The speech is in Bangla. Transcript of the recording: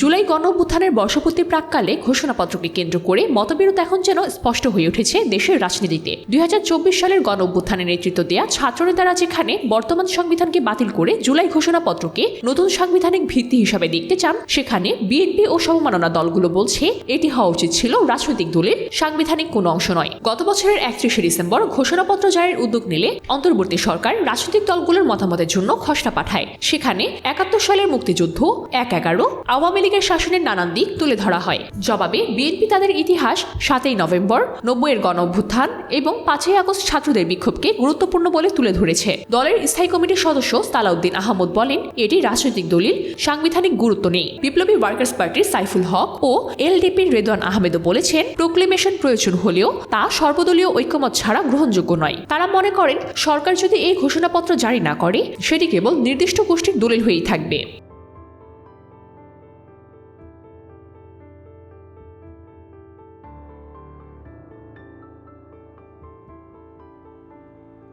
জুলাই গণ অভ্যুত্থানের বর্ষপূর্তি প্রাককালে ঘোষণাপত্রকে কেন্দ্র করে মতবিরোধ এখন যেন স্পষ্ট হয়ে উঠেছে দেশের রাজনীতিতে। দুই হাজার চব্বিশ সালের গণ অভ্যুত্থানের নেতৃত্ব দেওয়া ছাত্রনেতারা যেখানে বর্তমান সংবিধানকে বাতিল করে জুলাই ঘোষণাপত্রকে নতুন সাংবিধানিক ভিত্তি হিসাবে দেখতে চান, সেখানে বিএনপি ও সমমাননা দলগুলো বলছে, এটি হওয়া উচিত ছিল রাজনৈতিক দলের সাংবিধানিক কোনো অংশ নয়। গত বছরের একত্রিশে ডিসেম্বর ঘোষণাপত্র জারির উদ্যোগ নিলে অন্তর্বর্তী সরকার রাজনৈতিক দলগুলোর মতামতের জন্য খসড়া পাঠায়। সেখানে একাত্তর সালের মুক্তিযুদ্ধ, এক এগারো আওয়ামী লীগের শাসনের নানান দিক তুলে ধরা হয়। জবাবে বিএনপি তাদের ইতিহাস সাতই নভেম্বর, নব্বইয়ের গণ অভ্যুত্থান এবং পাঁচই আগস্ট ছাত্রদের বিক্ষোভকে গুরুত্বপূর্ণ বলে তুলে ধরেছে। দলের স্থায়ী কমিটির সদস্য সালাউদ্দিন আহমদ বলেন, এটি রাজনৈতিক দলিল, সাংবিধানিক গুরুত্ব নেই। বিপ্লবী ওয়ার্কার্স পার্টির সাইফুল হক ও এলডিপির রেদওয়ান আহমেদও বলেছেন, প্রোক্লেমেশন প্রয়োজন হলেও তা সর্বদলীয় ঐক্যমত ছাড়া গ্রহণযোগ্য নয়। তারা মনে করেন, সরকার যদি এই ঘোষণাপত্র জারি না করে, সেটি কেবল নির্দিষ্ট গোষ্ঠীর দলিল হয়েই থাকবে।